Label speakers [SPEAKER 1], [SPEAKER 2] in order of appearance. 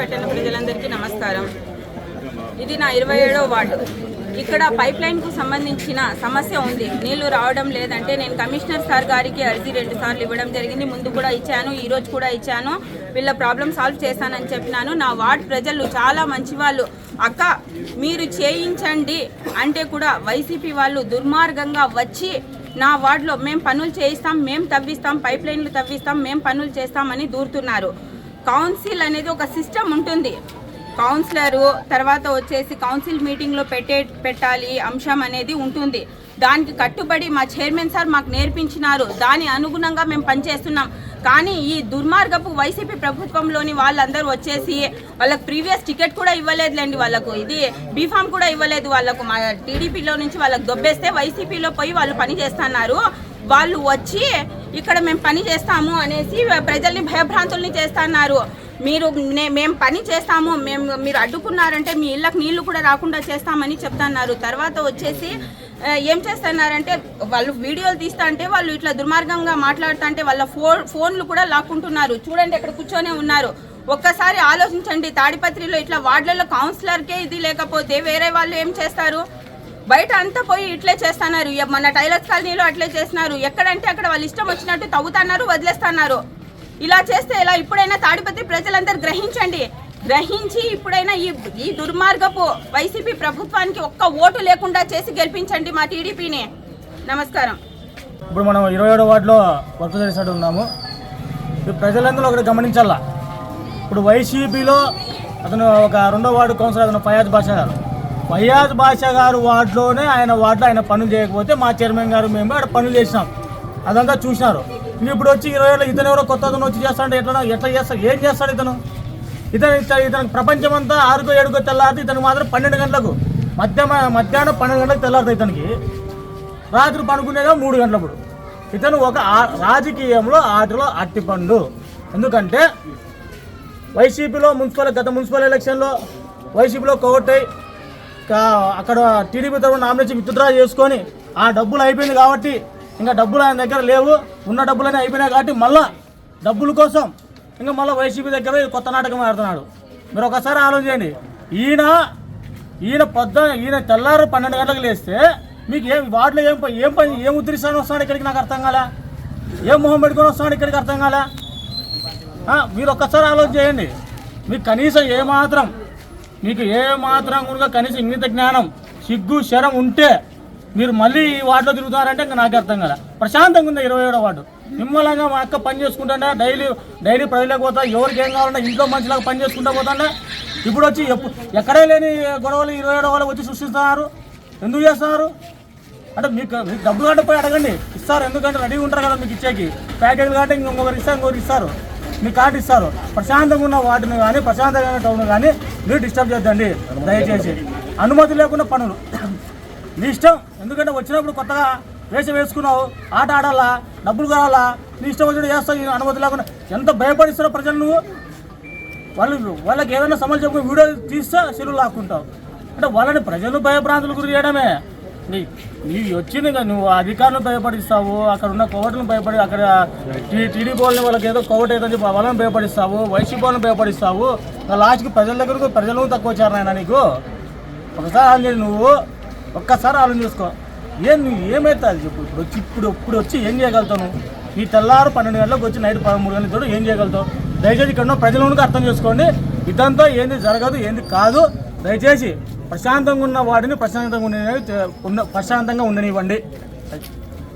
[SPEAKER 1] ప్రజలందరికీ నమస్కారం. ఇది నా ఇరవై ఏడో వార్డు. ఇక్కడ పైప్ లైన్కు సంబంధించిన సమస్య ఉంది. నీళ్ళు రావడం లేదంటే నేను కమిషనర్ సార్ గారికి అర్జీ రెండు సార్లు ఇవ్వడం జరిగింది. ముందు కూడా ఇచ్చాను ఈ రోజు కూడా ఇచ్చాను. వీళ్ళ ప్రాబ్లం సాల్వ్ చేశానని చెప్పినాను. నా వార్డ్ ప్రజలు చాలా మంచి వాళ్ళు అక్క మీరు చేయించండి అంటే కూడా వైసీపీ వాళ్ళు దుర్మార్గంగా వచ్చి నా వార్డులో మేము పనులు చేయిస్తాం మేము తవ్విస్తాం పైప్ లైన్లు తవ్విస్తాం మేము పనులు చేస్తామని దూరుతున్నారు. కౌన్సిల్ అనేది ఒక సిస్టమ్ ఉంటుంది. కౌన్సిలరు తర్వాత వచ్చేసి కౌన్సిల్ మీటింగ్లో పెట్టే పెట్టాలి అంశం అనేది ఉంటుంది. దానికి కట్టుబడి మా చైర్మన్ సార్ మాకు నేర్పించినారు. దాని అనుగుణంగా మేము పనిచేస్తున్నాం. కానీ ఈ దుర్మార్గపు వైసీపీ ప్రభుత్వంలోని వాళ్ళందరూ వచ్చేసి వాళ్ళకి ప్రీవియస్ టికెట్ కూడా ఇవ్వలేదులేండి వాళ్ళకు. ఇది బీఫామ్ కూడా ఇవ్వలేదు వాళ్ళకు. మా టీడీపీలో నుంచి వాళ్ళకి దొబ్బేస్తే వైసీపీలో పోయి వాళ్ళు పని చేస్తున్నారు. వాళ్ళు వచ్చి ఇక్కడ మేము పని చేస్తాము అనేసి ప్రజల్ని భయభ్రాంతుల్ని చేస్తున్నారు. మీరు నే- మేము పని చేస్తాము మేము మీరు అడ్డుకున్నారంటే మీ ఇళ్ళకి నీళ్ళు కూడా రాకుండా చేస్తామని చెప్తున్నారు. తర్వాత వచ్చేసి ఏం చేస్తున్నారంటే వాళ్ళు వీడియోలు తీస్తా అంటే వాళ్ళు ఇట్లా దుర్మార్గంగా మాట్లాడుతా అంటే వాళ్ళ ఫోన్ ఫోన్లు కూడా లాక్కుంటున్నారు. చూడండి ఇక్కడ కూర్చొనే ఉన్నారు. ఒక్కసారి ఆలోచించండి తాడిపత్రిలో ఇట్లా వార్డులలో కౌన్సిలర్కే ఇది లేకపోతే వేరే వాళ్ళు ఏం చేస్తారు? బయట అంతా పోయి ఇట్లే చేస్తున్నారు. మన టైలర్స్ కాలనీలో అట్లే చేస్తున్నారు. ఎక్కడంటే అక్కడ వాళ్ళు ఇష్టం వచ్చినట్టు తవ్వుతున్నారు వదిలేస్తున్నారు. ఇలా చేస్తే ఇలా ఇప్పుడైనా తాడిపత్రి ప్రజలందరూ గ్రహించండి. గ్రహించి ఇప్పుడైనా ఈ ఈ దుర్మార్గపు వైసీపీ ప్రభుత్వానికి ఒక్క ఓటు లేకుండా చేసి గెలిపించండి మా టీడీపీని. నమస్కారం.
[SPEAKER 2] ఇప్పుడు మనం ఇరవై ఏడో వార్డులో వర్క్ చేసినట్టు ఉన్నాము. ఇప్పుడు ప్రజలందరూ ఒకటి గమనించాలా? ఇప్పుడు వైసీపీలో అతను ఒక రెండో వార్డు కౌన్సిలర్ అతను ఫయాజ్ బాషా గారు. ఫయాజ్ బాషా గారు వార్డులోనే ఆయన వార్డులో ఆయన పనులు చేయకపోతే మా చైర్మన్ గారు మేము అక్కడ పనులు చేసినాం. అదంతా చూసినారు. ఇప్పుడు వచ్చి ఇరవై ఏళ్ళు ఇతను ఎవరో కొత్త అతను వచ్చి చేస్తాడు ఎట్లా ఎట్లా చేస్తాడు ఏం చేస్తాడు ఇతను? ఇతను ఇతను ఇతనికి ప్రపంచం అంతా ఆరుగో ఏడుగో తెల్లారితే ఇతనికి మాత్రం పన్నెండు గంటలకు మధ్య మధ్యాహ్నం పన్నెండు గంటలకు తెల్లారుతుంది ఇతనికి. రాత్రి పడుకునేగా మూడు గంటలప్పుడు. ఇతను ఒక రాజకీయంలో ఆటలో అట్టిపండు ఎందుకంటే వైసీపీలో మున్సిపల్ గత మున్సిపల్ ఎలక్షన్లో వైసీపీలో కోవట్టై అక్కడ టీడీపీ తరఫున నామినేషన్ విత్డ్రా చేసుకొని ఆ డబ్బులు అయిపోయింది కాబట్టి ఇంకా డబ్బులు ఆయన దగ్గర లేవు. ఉన్న డబ్బులన్నీ అయిపోయినాయి కాబట్టి మళ్ళా డబ్బుల కోసం ఇంకా మళ్ళీ వైసీపీ దగ్గర కొత్త నాటకం ఆడుతున్నాడు. మీరు ఒకసారి ఆలోచించండి. ఈయన ఈయన పొద్ద ఈయన తెల్లారు పన్నెండు గంటలకు లేస్తే మీకు ఏం వాటిలో ఏం ఏం పని ఏం ఉద్ధరిస్తాను వస్తున్నాడు ఇక్కడికి నాకు అర్థం కాలే? ఏం మొహం పెట్టుకొని వస్తున్నాడు ఇక్కడికి అర్థం కాలే? మీరు ఒక్కసారి ఆలోచన చేయండి మీకు కనీసం ఏమాత్రం మీకు ఏ మాత్రం కూడా కనీసం ఇంగిత జ్ఞానం సిగ్గు శరం ఉంటే మీరు మళ్ళీ ఈ వార్డులో తిరుగుతారంటే ఇంకా నాకు అర్థం కదా ప్రశాంతంగా ఉంది ఇరవై ఏడో వార్డు. నిమ్మలంగా మా అక్క పని చేసుకుంటానే డైలీ డైలీ ప్రజలకు పోతా ఎవరికి ఏం కావాలంటే ఇంట్లో మంచిలాగా పని చేసుకుంటా పోతానే ఇప్పుడు వచ్చి ఎక్కడే లేని గొడవలు ఇరవై ఏడో వాళ్ళు వచ్చి సృష్టిస్తున్నారు. ఎందుకు చేస్తున్నారు? అంటే మీకు మీకు డబ్బులు కంటే పోయి అడగండి. ఇస్తారు ఎందుకంటే రెడీగా ఉంటారు కదా మీకు ఇచ్చేకి. ప్యాకేజీలు కంటే ఇంకొకరు ఇస్తారు ఇంకొకరు ఇస్తారు. మీ కార్డు ఇస్తారు. ప్రశాంతంగా ఉన్న వాటిని కానీ ప్రశాంతమైన టౌన్ కానీ మీరు డిస్టర్బ్ చేద్దండి దయచేసి. అనుమతి లేకుండా పనులు. నీ ఇష్టం. ఎందుకంటే వచ్చినప్పుడు కొత్తగా వేషం వేసుకున్నావు. ఆట ఆడాలా? డబ్బులు కావాలా? నీ ఇష్టం వచ్చినట్టు చేస్తావు. అనుమతి లేకుండా. ఎంత భయపడిస్తారో ప్రజలు నువ్వు? వాళ్ళు వాళ్ళకి ఏదైనా సమస్య చెప్పుకుని వీడియో తీస్తే సెలవు లాక్కుంటావు. అంటే వాళ్ళని ప్రజలు భయభ్రాంతులు గురి చేయడమే. నీ నీ వచ్చింది నువ్వు అధికారులను భయపడిస్తావు అక్కడ ఉన్న కోవటను భయపడి అక్కడ టీ టీడీపీ వాళ్ళని వాళ్ళకి ఏదో కోవట ఏదో చెప్పి వాళ్ళని భయపడిస్తావు వైసీపీ వాళ్ళని భయపడిస్తావు. లాస్ట్కి ప్రజల దగ్గరకు ప్రజలు తక్కువ వచ్చారు నాయన నీకు. ఒకసారి ఆలోచన నువ్వు ఒక్కసారి ఆలోచన చేసుకో. ఏం నువ్వు ఏమవుతుంది చెప్పు. ఇప్పుడు వచ్చి ఇప్పుడు ఇప్పుడు వచ్చి ఏం చేయగలుగుతావు నువ్వు? ఈ తెల్లారు పన్నెండు గంటలకు వచ్చి నైట్ పదమూడు గంటల తోడు ఏం చేయగలుగుతావు? దయచేసి ఇక్కడ ఉన్న ప్రజలను అర్థం చేసుకోండి. ఇదంతా ఏంది జరగదు ఏంది కాదు. దయచేసి ప్రశాంతంగా ఉన్న వాటిని ప్రశాంతంగా ఉండే ఉన్న ప్రశాంతంగా ఉండనివ్వండి.